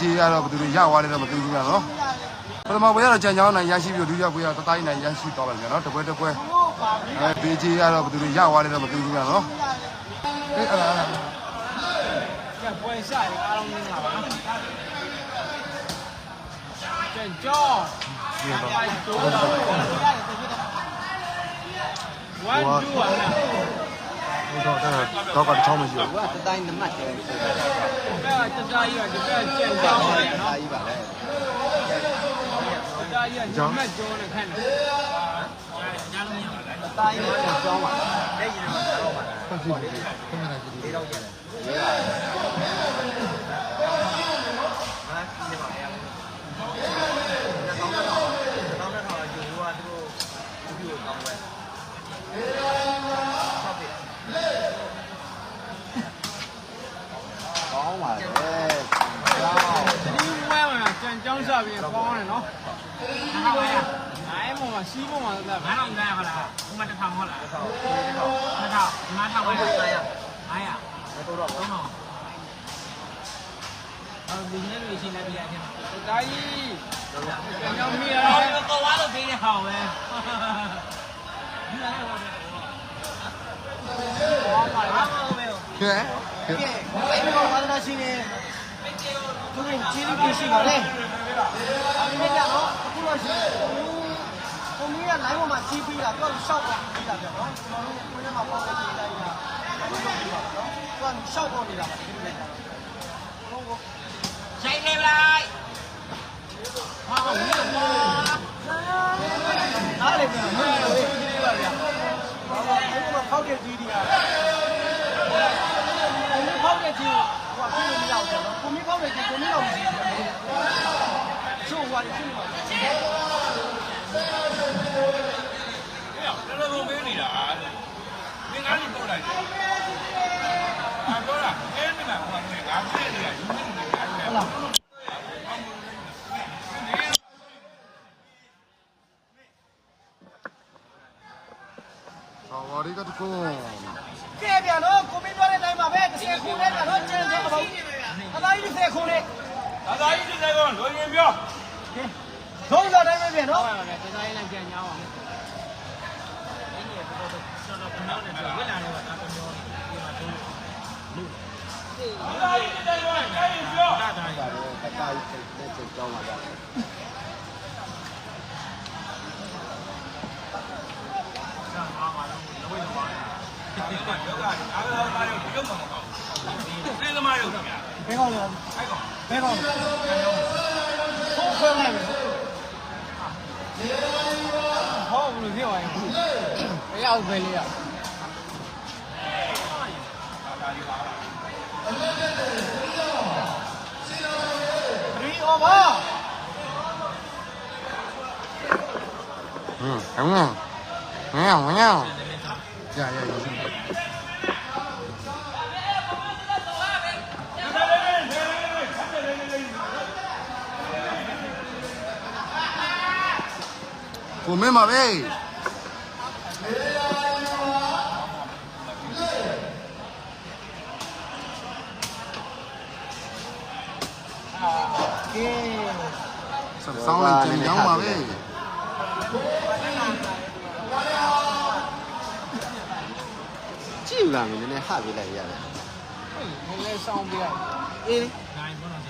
ကြီးကတော့ဘယ်သူတွေရသွားလဲတော့မသိဘူးကတော့ပထမပွဲကတော့ကြံကြောင်းနိုင်ရရှိပြီးတော့ဒုတိယပွဲကတော့တတိုင်းနိုင်ရရှိသွားပါမယ်နော်တပွဲတပွဲအဲဘေးကြီးကတော့ဘယ်သူတွေရသွားလဲတော့မသိဘူးကတော့အေးအဲ့ဒါအဲ့ဒါကျက်ပွဲရှာရအားလုံးမင်္ဂလာပါနော်ကျန်ကြောင်းဒီတော့ဝမ် တူဝါလားတော့တော့ကတော့ချောင်းမရှိဘူးကတတိုင်းနမတ်တယ်ဆိုဘက်ကတသားကြီးကဒီဘက်ကျန်ကြောင်းတယ်နော်အားကြီးပါလေတသားကြီးကညမက်ကြောင်းနဲ့ခိုင်းတယ်တတိုင်းကိုကြောင်းပါဟုတ်ပြီဟုတ်ပြီခင်ဗျာကြည့်ဒီတော့ရေးပါကော င်းပါလေကြောင်းဒီဝဲမှာကျန်ကြောင်းရှာပြီးပေါင်းတယ်နော်ဟာပါရအဲ့မှာစီးပေါ်မှာလည်းငါတော့ငါဟုတ်လားဟိုမှာတစ်ထောင်ဟုတ်လားတစ်ထောင်တစ်ထောင်ဒီမှာထောင်ပဲ900 900တော့တော့သုံးတော့အဲဒီနေ့လူချင်းလည်းပြရတယ်တသားကြီးကျန်ကြောင်းမိရဟောတယ်တော့ဝါလို့ပေးတဲ့ဟောင်းပဲဒီလားဟောတယ်ပေါင်းပါလား ဟောပဲကဲကဲဘယ်လိုဝါဒနာရှိနေသူကချင်းကြီးရှိပါလေအဲဒီနေ့ကတော့အခုလို့ရှိရင်ကိုမင်းက live ပေါ်မှာကြီးပြီးတာသူကရှောက်ပေါ်ပြီးတာပြောနော်ကျွန်တော်တို့ကိုယ်ထဲမှာပေါ်နေကြတာအခုလုပ်ပြီးပါနော်သူကရှောက်ပေါ်နေတာပါဒီနေ့ကတော့ဆိုင်နေလိုက်ဟာဝီးမောနားလေပြန်မင်းတို့ နော်ကိုမင်းဖောက်တဲ့ကြီးကိုမင်းတော့မရှိဘူးချိုးဟွာရှင်းပါတော်တော်ပေးနေတာမင်းငါ့ကိုပို့လိုက်တယ်။အာတော့လားအဲမလားဘာလဲငါပြည့်နေတာယူနေတယ်ငါလည်းဟုတ်လား ဆော်ဝါရီကတကုန်း ကဲပြန်တော့ကိုမင်းပြောတဲ့အတိုင်းပါပဲတစ်ဆယ်ခုနဲ့ပြန်တော့ကျန်တော့ပါဘူးအသားကြီးတစ်ဆယ်ခုနဲ့ ။ဒါသာကြီးဒီဆိုင်ကလိုရင်ပြော သုံးစားတိုင်းပဲပြန် ဟော နော် ပါတယ်တသားကြီးလည်းကျန်ကြောင်းပါ တော်တော်ကနောက်နဲ့ဝက်လာတယ်ကတာပြောဒီမှာတို့ ။ဒါသာကြီးဒီဆိုင်ကအဲပြော တာတာရ တကား ကြီးနဲ့စိတ်ကြောင်းပါဗျာဒီမှာယောဂအားလုံးသားရုပ်ရုပ်မှာမဟုတ်ဘူး။ဒီသမားရုပ်ခင်ဗျာဘယ်ကောင်းလဲ။အဲ့ကောင်ဘယ်ကောင်းလဲသုံးခွဲလိုက်မယ်ဟောဘယ်လိုဖြစ်သွားရင်မရဘူးပဲလေရ3 over ဟမ်ဟမ်ငါငါရရရ ရှိကိုမင်းပါပဲကဲဆောင်းလိုက်ကြင်ကြောင်းပါပဲ ကြည့်လာမယ်နည်းနည်းဟပေးလိုက်ရတယ်နည်းနည်းဆောင်းပြရအေးနိုင်ဘောတော့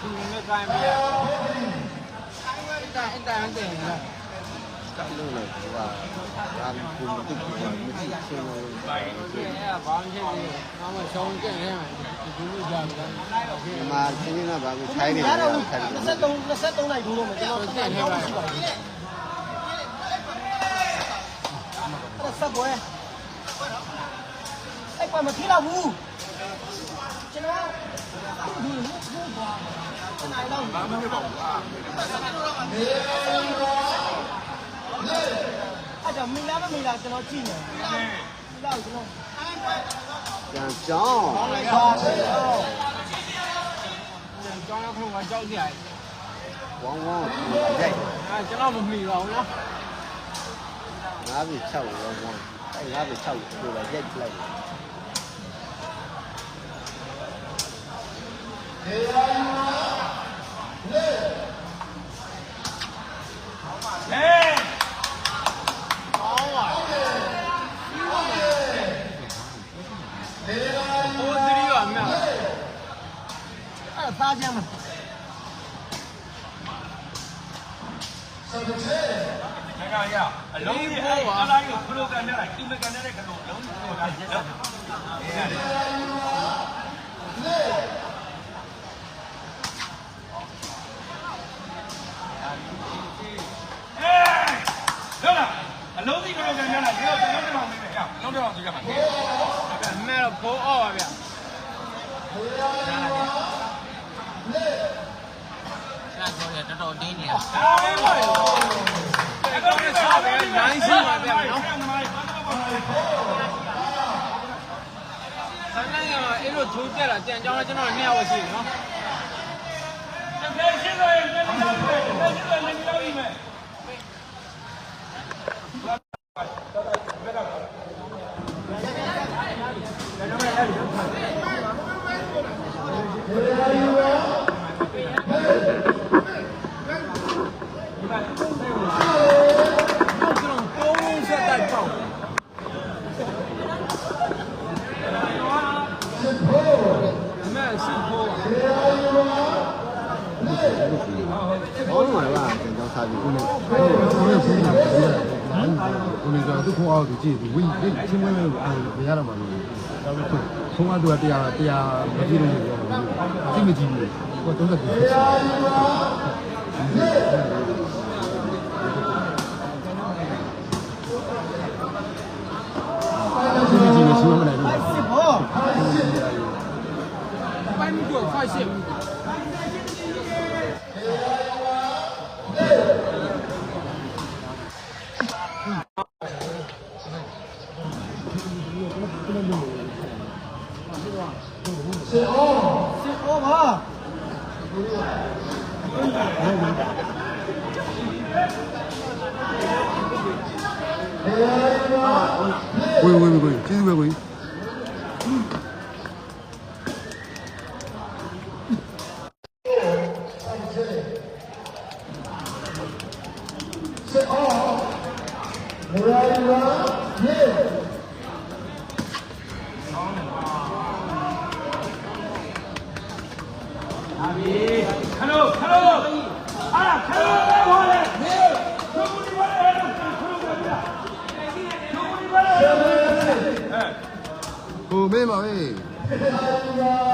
သူနည်းနည်းကိုင်းပြရတိုင်တိုင်တိုင်တယ်ကလုံးလိုက်ဟိုကအာကူမတိကူမတိဆင်းလို့ဒီအဲဘာမှဖြစ်နေတော့မဆောင်းကျင်နေမှာဒီလိုကြာပြီဒီမှာဆင်းနေတာဘာကိုထိုင်းနေလဲထိုင်းနေ23 23လိုက်ဒိုးလို့မယ်ကျွန်တော်ပြန်ထားပါရှိပါဘူး အဲ့ဆက်ပွဲအဲ့ပါမထီတော့ဘူးကျွန်တော်ဒီလိုဘူးကွာနိုင်တော့ဘာမှမပေါ့ကွာအဲ့ဒါမီလာမမီလာကျွန်တော်ကြည့်နေမီလာကျွန်တော်ကျန်ကြောင်းဟောလိုက်ပါစေကျော ngã về chậu rồi rồi anh ngã về chậu rồi là dậy lại Hey! ba xem mà Hãy subscribe cho kênh Ghiền Mì Gõ Để không bỏ lỡ những video hấp dẫn အဲ့ငါးပြီ6ကိုလည်းရိုက်လိုက်တယ်ပြန်မှာငါကရအလုံးကြီးအဲ့အလားကြီးကိုခလို့ကန်တဲ့လိုက်သူမကန်တဲ့ခလို့လုံးကြီးကိုလာတယ်ဟုတ်လားအလုံးစီကတော့ကန်ရတာဒီတော့ကျွန်တော်တို့မေးမယ်ရလုံးတော့ကြည့်ရမှာအမဲတော့ဖိုးအော့ပါဗျာအဲ့ဒါဆိုရတော်တော်တင်းနေတာ အဲ့ဒါအဲ့တော့စားပဲလိုင်းရှိပါဗျာနော်ဆန်းနိုင်ကအဲ့လိုထိုးပြတာကြံကြောင်းကျွန်တော်နှစ်ယောက်ရှိတယ်နော်တကယ်ရှင်းလို့ရင်လည်းမလုပ်ဘူးတကယ်ရှင်းလို့လည်းမလုပ်ဘူးမယ် ကျွန်တော်ပုံစံတိုက်ပေါ့အမဲရှိဖိုး ဘောလုံးကလည်းကျွန်တော်စားပြီးဦးနေဦးနေချင်းတာဦးနေကတော့သူ့ခေါင်းအောက်ကိုကြည့်ပြီးဝင်းဝင်းချင်းဝင်းဝင်းကိုအားရရတော့မှလို့ဒါပေမဲ့ခုံးကသူကတရားတရားမကြည့်လို့ပြောမှာသိမကြည့်ဘူးကိုတော့တက်ပြီးသိမကြည့်လို့ရှိမနိုင်ဘူးစစ်ဘောပိုင်းမှုတော့ဖိုက်ရှစ်စစ်ဘောပါ ဝေးဝေး ဝေးကျေးဇူးပဲကိုကြီးခ မေး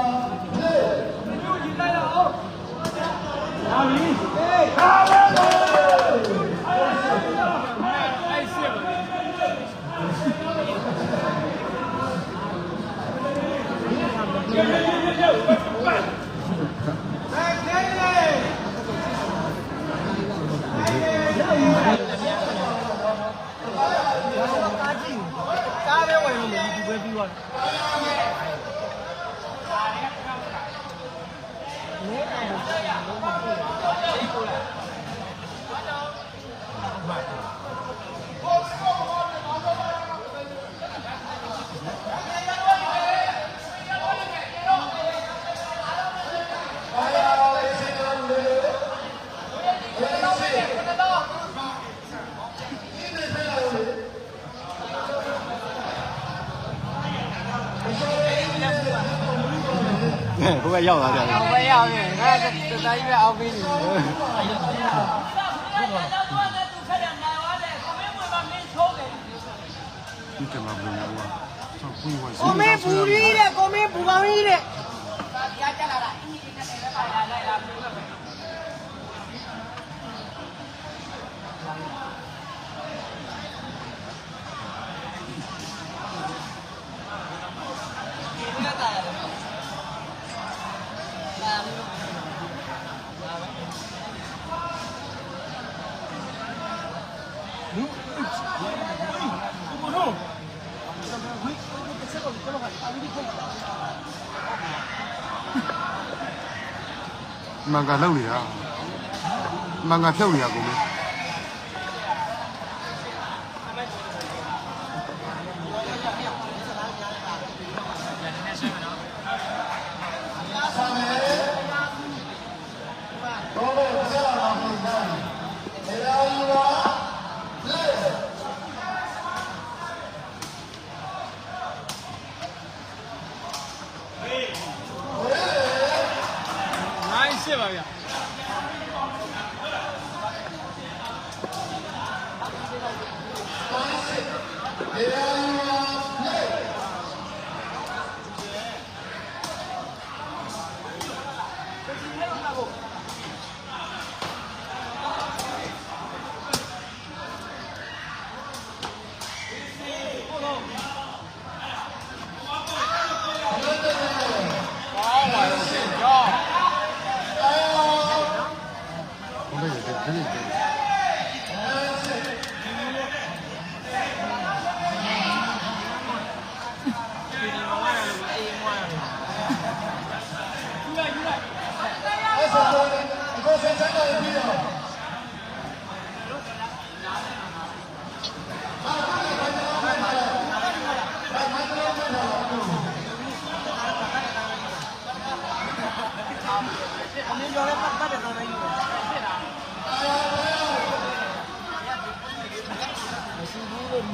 ရောက်လာကြတယ်အောင်ပဲရအောင်ငါတတိုင်းပဲအောင်ပြီးနေဒီကမှာဘယ်လိုလဲဆောက်ပြီးဝိုင်းကိုမင်းပူကြီးတဲ့ကိုမင်းပူကောင်းကြီးတဲ့ မန်ကလောက်နေတာမန်ကဖြုတ်နေတာကိုမ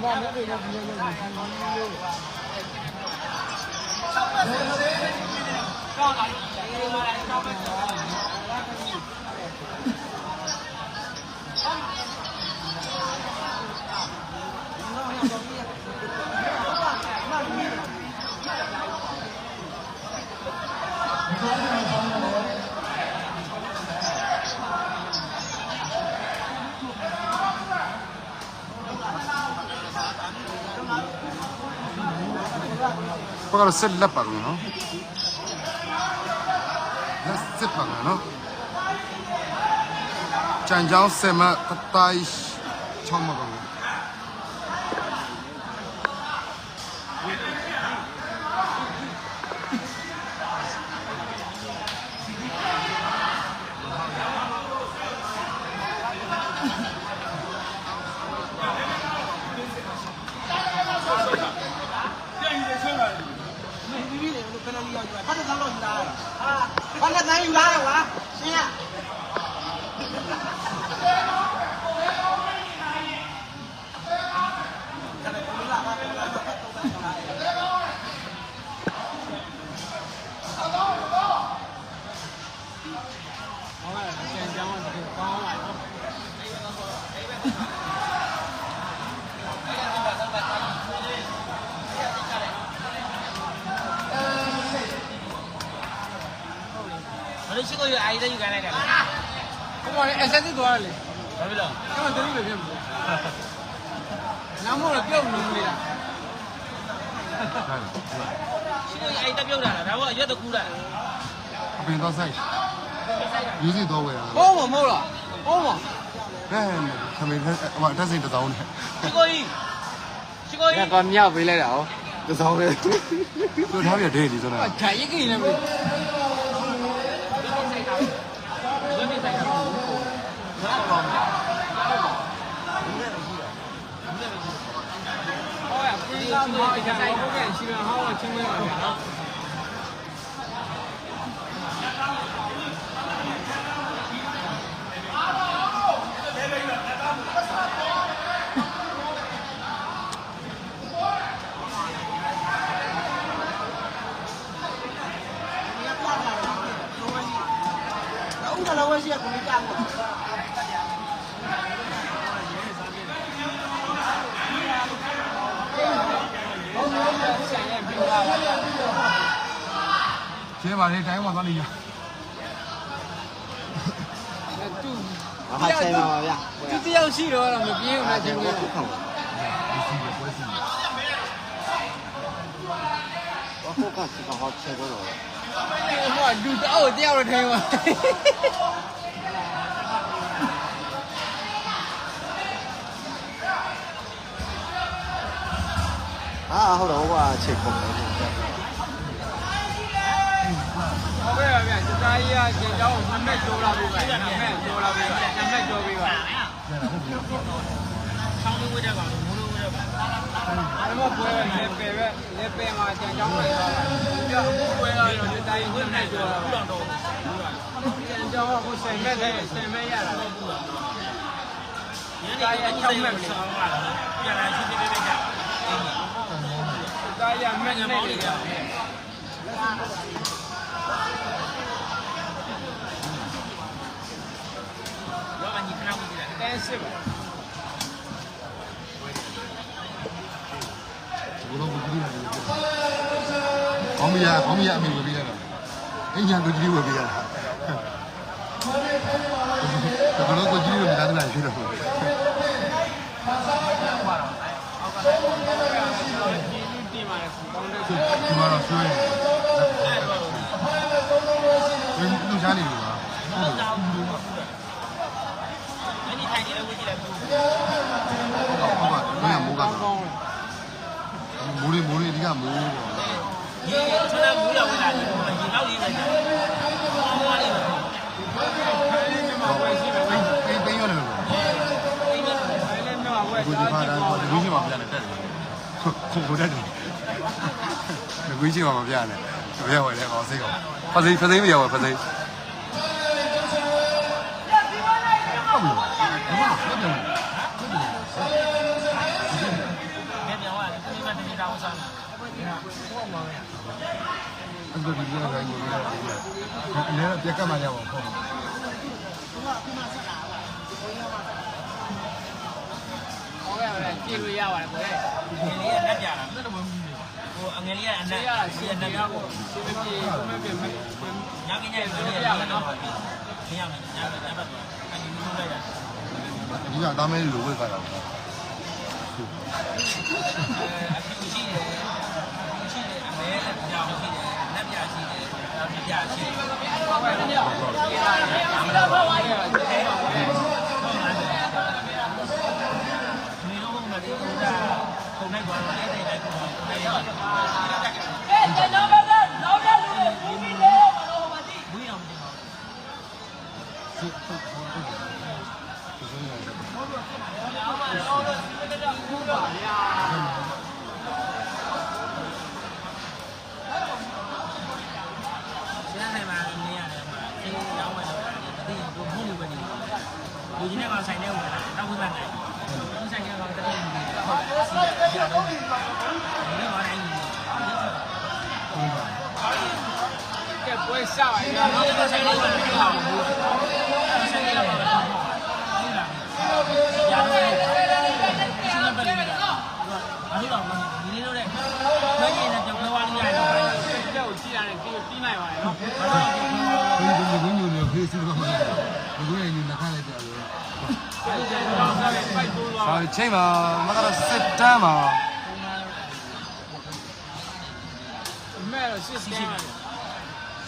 ဘူးလို့ ဘူးလို့ဘက်ကတော့ဆက်လက်ပါကောင်နော်လက်စစ်ပါကောင်နော်ကြံကြောင်းဆယ်မတတိုင်းချောင်းမကောင် ပြီးပြီလေလို့ပယ်နယ်လီရောက်ယူတာပတ်သက်တော့ယူတာဟာပတ်သက်တိုင်းယူတာကွာရှင်းရ ဟုတ်ကဲ့ကျန်ကြောင်းကတကယ်ကောင်းပါတော့ ဘယ်လိုရှိကိုရအိုင်တဲ့ယူခိုင်းလိုက်တာလဲ ဘုမလည်း access သွားတယ်လေဘာဖြစ်လို့ကျွန်တော်တတိပဲဖြစ်မှာနားမို့လည်းပြုတ်နေနေတာရှိကိုရအိုင်တက်ပြုတ်တာလားဒါဘောရွက်တကူတာအပင်တော့ဆိုင်ယူစီတော့ဝယ်တာဟုတ်မှာမဟုတ်လားဟုတ်မှာဟဲ့ခမေဟိုတက်စိန်တောင်းတယ်ရှိကိုကြီးရှိကိုကြီးကမြောက်ပေးလိုက်တာဟောတောင်းတယ်ပြောထားပြဒဲလီဆိုတော့ဂျာရိတ်ကိနေပြီဟောရပြည်သားမော င်အကြိုင်ဟုတ်ကဲ့ရှိရဟောချင်းမဲပါဗျာနော်ဥက္ကလာဝရှိကကိုကြောက်ဘူး ပါလေတိုင်းမှာသွားနေရတူဟာဆိုင်ပါပါဗျာတူတယောက်ရှိတော့တော့မပြေဘူးလားချင်းမဲဟုတ်ပါဘူးဘာကိုကစကဟောချက်တော့ဟောလူတော့တယောက်တော့ထိုင်ပါအာဟုတ်တော့ဟိုကချက်ပုံတယ် ပါဗျာစတားကြီးကကျင်ကြောင်းနှစ်မဲ့ကျော်လာပြီပါနှစ်မဲ့ကျော်လာပြီနှစ်မဲ့ကျော်ပြီပါဆောင်းလို့ဝတ်တဲ့ကောင်မိုးလို့ဝတ်တဲ့ကောင်အဲ့မပွဲလေပဲပဲလေပဲမှာကျင်ကြောင်းလိုက်သွားတာပြအခုပွဲကတော့စတားကြီးနှစ်မဲ့ကျော်လာပါတော့ကျင်ကြောင်းကကိုဆယ်မဲ့တဲ့ဆယ်မဲ့ရတာညနေအချောင်းမဲ့ဆောင်းလာတယ်ပြန်လာချင်းချင်းလေးကြတာရမဲ့နေတယ် တန်းစစ်ပါဘုရားကိုကြည့်ရတယ်ကောင်းမရကောင်းမရအမေဝယ်ပေးရတာအင်းညာကိုကြည့်ဝယ်ပေးရတာတော်တော်ကိုကြည့်လို့မသားနိုင်ရှိတော့ဘူးကျေးဇူးတင်ပါတယ်ကောင်းတဲ့ဒီမှာတော့ဆွဲတယ်ဘယ်လိုရှားနေလဲဟု ဟုတ်ပါဘယ်မိုးကကောင်းကောင်းမိုးလေးမိုးလေးအဓိကမိုးတော့ရေချွန်းမူးလာဝင်လာတယ်ရေလောက်လေးပဲကြာဘာလေးပဲခိုင်းနေမှာဝယ်ရှိမယ်နော်ပိန်ပိန်ရတယ်လို့ခိုင်းနေမှာဝယ်ကိုဒီစားဖာကြတာည့်ပါဒီဝင်းရှိမှာပြရတယ်တက်တယ်ခုခုတက်တယ်ဒီဝင်းရှိမှာမပြနဲ့ဘယ်ရောက်လဲအောင်စိတ်အောင်ဖစိဖစိမရောက်ဖစိ အဲ့ဒါဒီလိုလည်းကိုလည်းလည်းပြက်ကမှရပါဟုတ်ဟောရတယ်ကြည့်လို့ရပါတယ်ကိုယ်ငယ်လေးကလက်ပြတာတော်တော်မမူးဘူးဟိုအငယ်လေးကအနဆေးက်ရတာစီစီးရရနနေက်ရရကိုစီးမပြေမပြေမညကင်းရဲ့ဆိုရရတော့မရမယ်ညကညဘက်တော့အဲ့ဒီလိုလိုက်ရဒီကတားမဲလိုဝက်ခါတာအဲအဖြစ်ရှိတယ်ရှိ ပွဲစပါရဲ့။ဒီဆိုင်လေးကိုပြောင်းဘူးဆိုင်လေးကတော့ဟုတ်လားရတော့လေဒီစနပလေးကဘာလို့တော့ဒီလေးလို့တဲ့ခွဲရည်နဲ့ကြောက်ခွဲဝါးလေးရတော့ကြော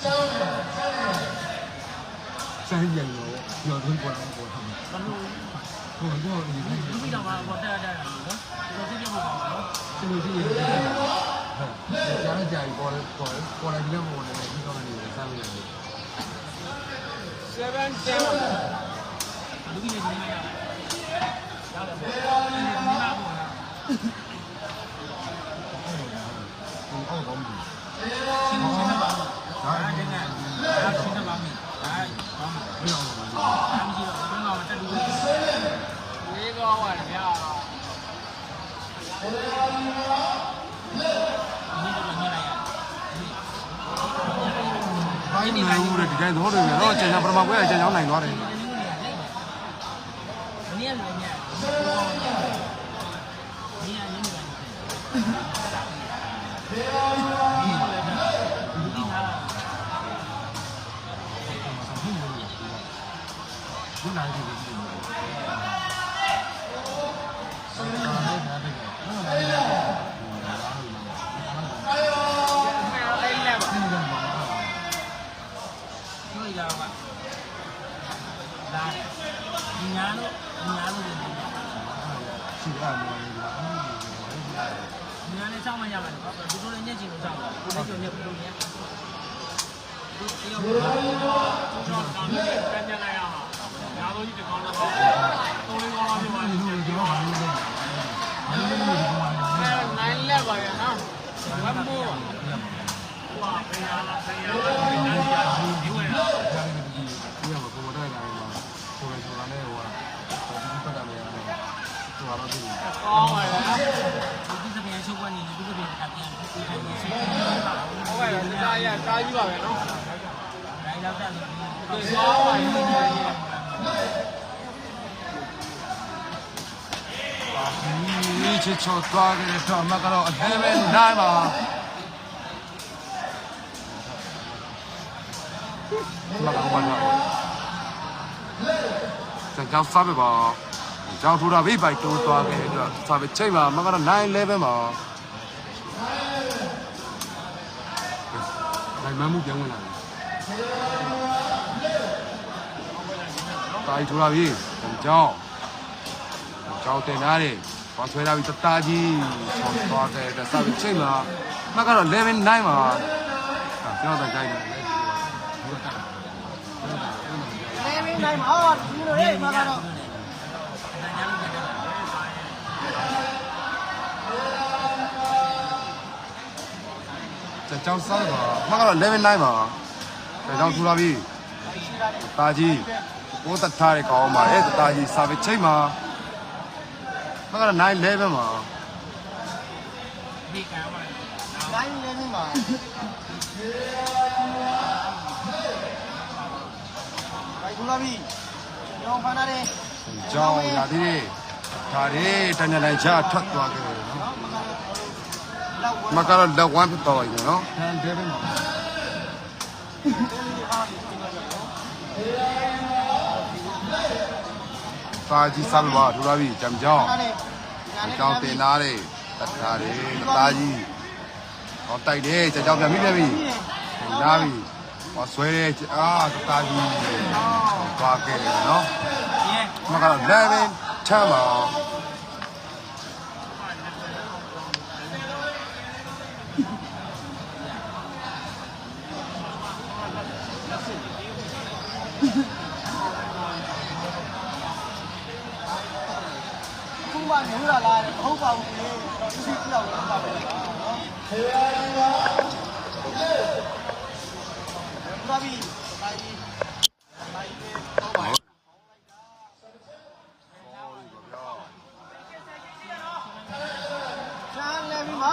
က်ကြည့်ရတယ်ပြီးပြီးနိုင်ပါတယ်နော်ဒီဒီဝင်းညိုနေဖေးစီတော့မဟုတ်ဘူးဒီဝင်းညိုနှခမ်းလိုက်တယ်လို့။အဲဒီကြောင်စားတဲ့ဖိုက်တိုးသွားဟာချိန်မှာမကတော့စစ်တမ်းမှာ။မဲ့တော့စစ်စစ်ပါစမ်းကြရောရောသွင်းပေါ်တော့ပေါ်တယ်ဘလို့ဟိုတော့ဒီလိုဒီတော့မှာပေါ်တက်တက်နော်ဒီလိုသိပြမှာပါနော်ဒီလိုရှိရတယ်ဟုတ်ကြားကြပြီပေါ်ပေါ်ပေါ်လိုက်ပြီးတော့ပေါ်တယ်ဒီကောင်းနေတယ်စမ်းရတယ်။7 10လူကြီးနေနေမှာရတယ်ပေါ့ဒီမှာ အောင်လဲအားမရှိတော့ဘယ်မှာတက်လို့ဝေးကောင်းပါတယ်ဗျာဒီလိုညှိလိုက်ရဘာလို့လဲဦးတဲ့ဒီတိုင်းတော့တယ်တော့ကျန်ကျန်ပထမကွဲကျန်ချောင်းနိုင်သွားတယ်မင်းရလွယ်ညမင်းရရင်းနေ ဒီနိုင်ပြီဒီလို။အဲ့အဲ့လက်ပါပြောရပါလာညာလို့ညာလို့ရှိတာမျိုးလေးလားညာနဲ့စောင့်မရပါဘူးဒီလိုလ ည်းညက်ချင်လို့စောင့်ကိုလည်းကြော်ညက်ဘူးလို့ညက်ဒီရောကျွန်တော်ကောင်းတယ်ပြန်ပြန်လိုက်အောင်။ညာလို့ကြီးတကောင်းတော့သုံးလေးကောင်းတော့ပြပါဒီလိမ့်လိုမယ်ကျွန်တော်ဘာလို့လဲဘာလို့လဲဒီကောင်။အဲ့နိုင်လက်ပါရဲ့နော်။ဝတ်မို့ဝါဘယ်ဟာလဲဘယ်ဟာလဲဘယ်ဟာလဲဒီဝဲလားဒီကဘုံမတက်လာရင်ဆိုရဆိုတာနဲ့ဟိုကဒီပတ်တယ်ရတယ်ဆိုတော့ဒီကောင်းပါရဲ့ဒီစပယ်ချုပ်ကနေဒီစပယ်ကပြန်ပြီးပြန်ပြီးဆက်ဟုတ်ကဲ့တားရတားကြီးပါပဲနော်ဒါရောက်တယ်ဒီကောင်းပါရဲ့ ဒီချစ်ချောသွားခဲ့တဲ့တော့အမကတော့အသေးပဲနိုင်ပါမကတော့ဘာလို့ကြောင်စားပဲပါကြောင်ထူတာဘေးပိုက်တိုးသွားခဲ့တဲ့တော့စားပဲချိန်မှာမကတော့9 level မှာနိုင်မမှုပြန်ဝင်လာတယ် တာရီထူတာပြီကြောင်ကြောင်တင်ထားတယ်ဘာဆွဲလာပြီတတားကြီးဆောင်းသွားခဲ့တဲ့စားပဲချိန်မှာမကတော့11 9မှာကျွန်တော်တိုင်တယ်နေမင်းနိုင်မှာဒီလိုလေးမှာကတော့ကျောင်းစားပါမကတော့11 9ပါကျောင်းထူလာပြီတာကြီး ကိုတတ်ထားတဲ့ကောင်ပါလေတာကြီးစာပဲချိန်မှာမကတော့9 11မှာဒီကံပါနိုင်နေမင်းမှာဘိုင်ကူလာပြီကျောင်းဖန်လာတယ်ကျောင်းလာသေးတယ်ဒါတွေတန်တန်လိုက်ချထွက်သွားခဲ့တယ်နော်လောက်ဝမကတော့လက်ဝမ်းဖြစ်သွားပြီနော်ဟန်တယ်မှာ တာကြီးစားပါထူလာပြီကြံကြောင်းလာတယ်ကျောင်းတင်သားတယ်တတ်ထားတယ်တာကြီးဟောတိုက်တယ်ကြောင်ပြန်ပြီပြန်ပြီလာပြီဟောဆွဲတယ်အာတတာကြီးသွားခဲ့တယ်နော်ဒီရဲ့မကတော့11ချမ်းပါ ခုမှညိုးလာလားမဟုတ်ပါဘူးလေတော့သူစီပြောက်လို့ပါပဲနော်ဘာဘီဘာဘီဘာဘီဟုတ်ပါဆန်းလည်းပြီမ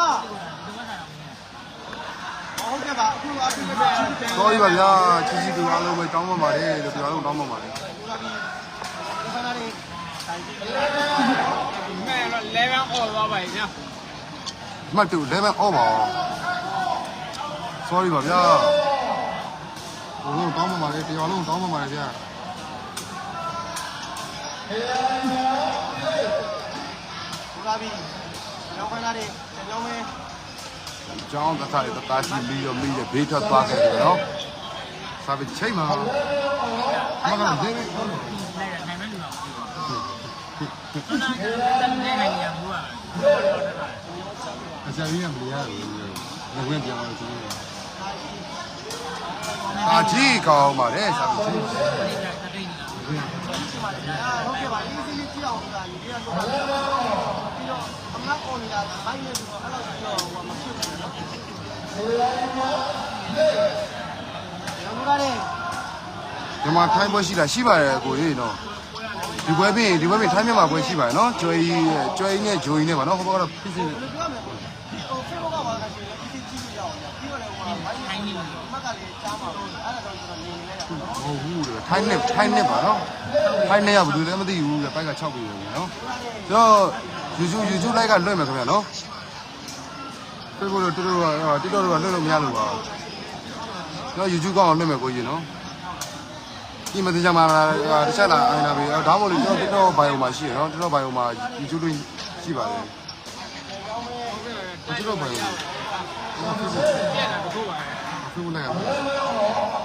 ဟုတ်ကဲ့ပါအခုအပြည့်ပဲတော်ပြီပါဗျာချီချီတူအားလုံးပဲတောင်းပန်ပါတယ်လို့ပြောလို့တောင်းပန်ပါတယ် ဘာဘီခဏလေးဆိုင်ကြည့် မဲ့တော့11အော်သွားပါပြီညာမှတ်တူ11 off ပါ sorry ပါဗျာဘုံလုံးတောင်းပန်ပါတယ်တရားလုံးတောင်းပန်ပါတယ်ဗျာဘာဘီကျောင်းခဏလေးကျောင်းမဲကျောင်းတစ်ခါတတာရှိပြီးတော့မိရဘေးထွက်သွားခဲ့တယ်နော်စာပေချိန်မှာမကတော့11 အကြကြီးကမရဘူးဘဝင်ပြောင်းလို့ကျွန်တော်အာကြီးကောင်းပါတယ်စာပေချိန်ဒီကတတိနေတာအာဟုတ်ကဲ့ပါအေးစီးလေးကြည့်အောင်ဆိုတာဒီကတော့ပြီးတော့အမတ်အော်နေတာဘိုင်းနေပြီးတော့အဲ့လိုပြီးတော့ဟိုမဖြစ်ဘူးနော်ရောင်းရတယ်ဒီမှာထိုင်းပွဲရှိတာရှိပါတယ်ကိုကြီးနော် ဒီပွဲပြင်ဒီပွဲပြင်ထိုင်းမြန်မာပွဲရှိပါတယ်နော်ကျွဲကြီးကျွဲကြီးနဲ့ဂျိုကြီးနဲ့ပါနော်ဟိုဘက်ကတော့ဖြစ်စီဘယ်လိုပြောမလဲဟို Facebook ကပါလားရှင်အေးစီးကြည့်ကြည့်အောင်ပြီးတော့လည်းဟိုဘိုင်းနေပြီးတော့အမတ်ကလည်းကြားမှာအဲ့ဒါတော့ကျွန်တော်နေနေလိုက်တာနော်မဟုတ်ဘူးလေထိုင်းနဲ့ထိုင်းနဲ့ပါနော်ထိုင်းနဲ့ကဘယ်လိုလဲမသိဘူးလေပိုက်က6ပြီပဲနော်ကျွန်တော် YouTube YouTube like ကလွှင့်မယ်ခင်ဗျာနော် Facebook တော့တူတူက TikTok တော့လွှင့်လို့မရလို့ပါကျွန်တော် YouTube ကောင်းအောင်လွှင့်မယ်ကိုကြီးနော် ဒီမတင်ကြမှာတစ်ချက်လာအိုင်လာပြီဒါမှမဟုတ်လေကျွန်တော် TikTok bio မှာရှိရနော် TikTok bio မှာ YouTube လို့ရှိပါတယ် TikTok bio ပြန်တာတခုပါ Facebook လိုက်ရမှာ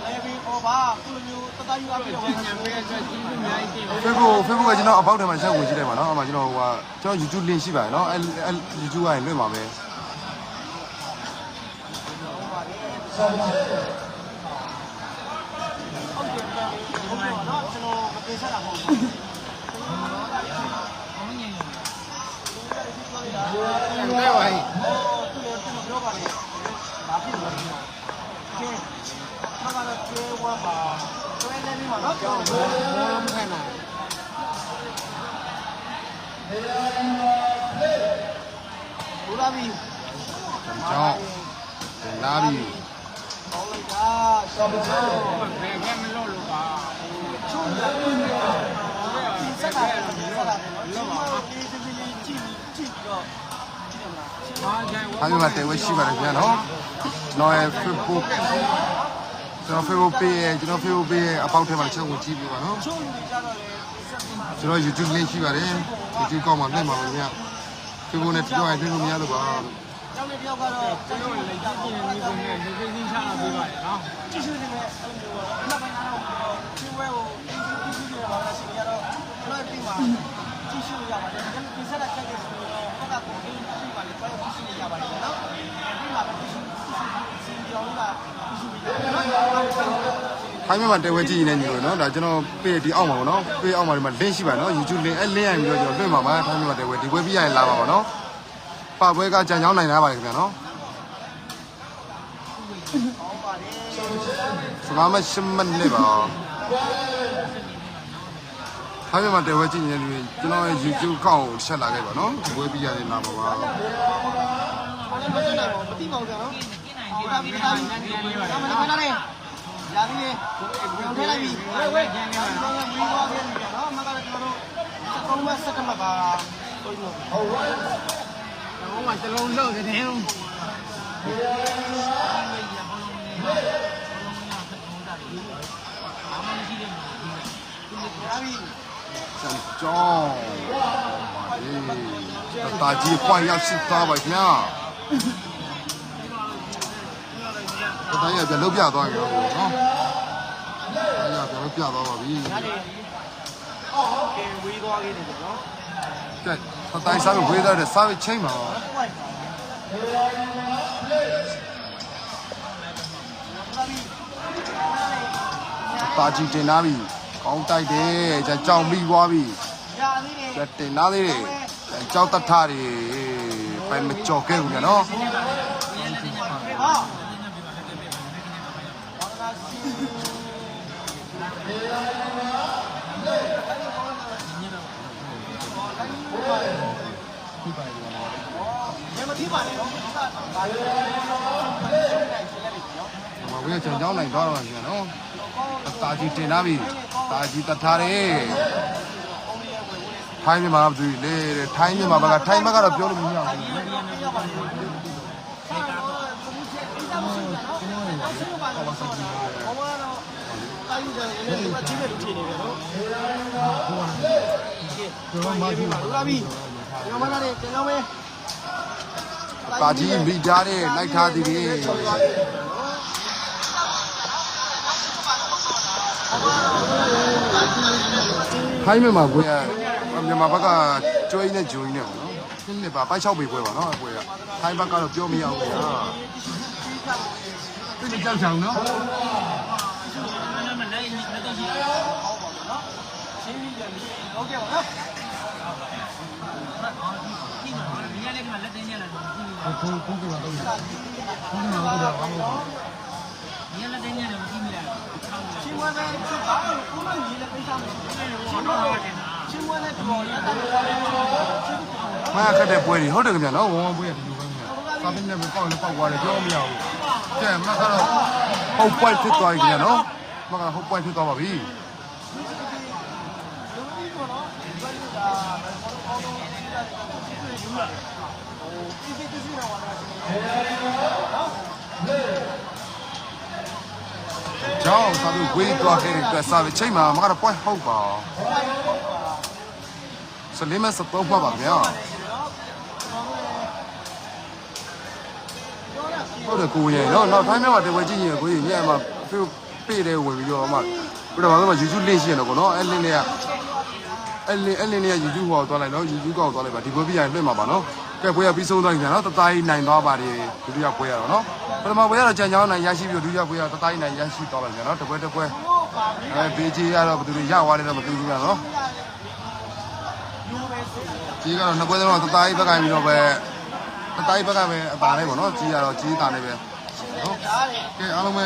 လေပြီးဟိုပါခုလိုမျိုးတတယူအပ်ပြီးတော့ညံပေးအတွက်ကြီးအများကြီးတင်ပါ Facebook Facebook ကကျွန်တော်အပေါက်ထဲမှာဆက်ဝင်ကြည့်လိုက်ပါနော်အဲ့မှာကျွန်တော်ဟိုကကျွန်တော် YouTube link ရှိပါတယ်နော်အဲ့အဲ့ YouTube ကရင်လွှင့်ပါမယ် ဟုတ်တယ်နော် ကျွန်တော်မတ င်ဆက်တာမဟုတ်ဘူးဘုံငင်ရောတဲ့ပါဟိုသူလည်းကျွန်တော်ပြောပါလေဘာဖြစ်လို့လဲကဲမကတော့ကျွေးဝါပါကျွေးနေပြီမနော်ကျွန်တော်ဘောမခဏဘူလာပြီကျောင်းလာပြီဟောလိုက်တာကျွန်တော်ဘယ်ဘက်မလို့လို့ပါချုံတယ်ဒီစက်တာဒီစက်တာနော်ကျွန်တော်ဒီစီစီလေးကြည့်ပြီးတော့ကြည့်ရမလားရှင်းပါအားကြိုင်ဝထိုင်းမြန်မာတဲဝဲရှိပါတယ်ခင်ဗျာနော်ကျွန်တော်ရဲ့ Facebook ကျွန်တော် Facebook page ရဲ့ကျွန်တော် Facebook page ရဲ့အပေါက်ထဲမှာချက်ကိုကြည့်ပြပါနော်ချိုးလူတွေကြတော့လေစက်ပြီးမှာကျွန်တော် YouTube link ရှိပါတယ် YouTube ကောက်မှာနှိပ်ပါမယ်ခင်ဗျာ Facebook နဲ့ TikTok ရဲ့တွေ့လို့မရလို့ပါကျောင်းလေးတယောက်ကတော့ကျွန်တော်လည်းကြည့်ကြည့်နေပြီနဲ့ location ချလာပေးပါတယ်နော်ကြည့်ရှုနေမယ်အဲ့လိုမျိုးတော့နောက်ပိုင်းကတော့ချင်းဝဲကို ကြည့်ရှုကြည့်ရှုနေပါလားရှင်ကတော့ကျွန်တော်ပြင်မှာကြည့်ရှုရပါတယ်ဒါပေမဲ့ပြင်ဆက်တာချက်တယ်ဆိုတော့ဘက်ကကိုပြင်ပြပါလေကျွန်တော်ကြည့်ရှုနေရပါတယ်နော်ပြင်မှာကြည့်ရှုစီပြောင်းလာကြည့်ရှုနေရတယ်နော်ထိုင်းမြန်မာတဲဝဲကြည့်နေနေလို့နော်ဒါကျွန်တော် page ဒီအောက်မှာပေါ့နော် page အောက်မှာဒီမှာ link ရှိပါနော် YouTube link အဲ link ရပြီးတော့ကျွန်တော်လွှင့်ပါပါထိုင်းမြန်မာတဲဝဲဒီဝဲပြီးရရင်လာပါပါနော်ပပွဲကကြံချောင်းနိုင်လာပါတယ်ခင်ဗျာနော်စကားမရှင်းမနေပါ ထိုင်းမြန်မာတဲဝဲကြည့်နေနေကျွန်တော်ရဲ့ YouTube ကောက်ကိုဆက်လာခဲ့ပါနော်ဒီဝဲပြီးရရင်လာပါပါမတိပါဘူးကျွန်တော်ဟုတ်တာပြီတာပြီအမလေးခဏလေးရာပြီးရောင်းထည့်လိုက်ပြီဝဲဝဲကျန်နေပါတော့မီးသွားပြန်ပြီနော်မကတော့ကျွန်တော်တို့သုံးမစက်ကမှပါဟုတ်လို့ဟုတ်တော့မှတစ်လုံးလုံးတဲ့တင်းရာ ပြီစံကြောင်းအေးတာကြီးပွားရောက်စစ်သားပါခင်ဗျာတိုင်းရပြန်လုတ်ပြသွားကြတော့နော်တိုင်းရပြန်လုတ်ပြသွားပါပြီဒါလေးကဲဝေးသွားခဲ့တယ်နော်ကဲတိုင်းစားဝေးတဲ့စားချိန်မှာဟုတ်ပါပြီတာကြီးတင်သားပြီ ကောင်းတိုက်တယ်ကြောင်ပြီးသွားပြီတင်နာသေးတယ်ကြောက်တထတွေပိုင်မကြော်ခဲ့ဘူးနော် mà bây giờ trường cháu này đó rồi kìa đúng không လို့လဲမဝေးချောင်းချောင်းနိုင်သွားတော့ပြန်နော်တာကြီးတင်သားပြီတာကြီးတထတယ်ထိုင်းမြန်မာဘူးလေထိုင်းမြန်မာဘက်ကထိုင်းဘက်ကတော့ပြောလို့မရဘူးတာယူတယ်လည်းဒီမှာကြီး ပဲထင်နေတယ်နော်ကျွန်တော်မှပြီလာပြီကျွန်တော်မလာတယ်ကျွန်တော်ပဲတာကြီးမိသားတဲ့လိုက်ထားသည်တွေထိုင်းမြန်မာဘွေကမြန်မာဘက်ကကျွေးနဲ့ဂျိုးနဲ့ပေါ့နော်ဒီနေ့ပါပိုက်6ပေပွဲပါနော်အပွဲကထိုင်းဘက်ကတော့ပြောမရဘူးဗျာတိကျကြောင်နော်ရှင်းပြီးတယ်ဟုတ်ကဲ့ ပါနော်ချင်းဝဲနဲ့သူကကိုမကြီးလည်းပိတ်ထားမယ်ချင်းဝဲနဲ့တော်ရတယ်မခက်တဲ့ပွဲတွေဟုတ်တယ်ခင်ဗျာနော်ဝဝပွဲကဒီလိုပဲခင်ဗျာစာပင်းနဲ့ပေါက်နဲ့ပေါက်သွားတယ်ပြောမရဘူးကဲမကတော့ဟုတ်ပွဲဖြစ်သွားပြီခင်ဗျာနော်မကတော့ဟုတ်ပွဲဖြစ်သွားပါပြီ ကျောင်းသာပြီးဝေးသွားခဲ့တဲ့အတွက်စာပဲချိန်မှာမကတော့ point ဟုတ်ပါစလင်းမစတော့ပါပါဗျာဟုတ်တယ်ကိုရင်နော်နောက်ထိုင်းမြတ်မှာတဝဲကြည့်ရင်ကိုရင်ညမှာဖေးပေးတယ်ဝင်ပြီးတော့မှပြီးတော့မှ YouTube link ရှိရတော့ကောနော်အဲ့ link လေးကအဲ့ link အဲ့ link လေးက YouTube ဟောသွားလိုက်နော် YouTube ကောက်သွားလိုက်ပါဒီဘက်ပြရင်လွှင့်မှာပါနော် ကဲပွဲရပြီးဆုံးသွားပြီနော်တသားကြီးနိုင်သွားပါတယ်ဒုတိယပွဲရတော့နော်ပထမပွဲကတော့ကြံချောင်းနိုင်ရရှိပြီးဒုတိယပွဲကတသားကြီးနိုင်ရရှိသွားပါပြီနော်တပွဲတပွဲအဲဘေးကြီးကတော့ဘယ်သူတွေရသွားတယ်တော့မသိဘူးကတော့ကြီးကတော့နှစ်ပွဲတော့တသားကြီးဘက်ကပြီးတော့ပဲတသားကြီးဘက်ကပဲအပါလေးပေါ့နော်ကြီးကတော့ကြီးတာလေးပဲနော်ကဲအားလုံးပဲ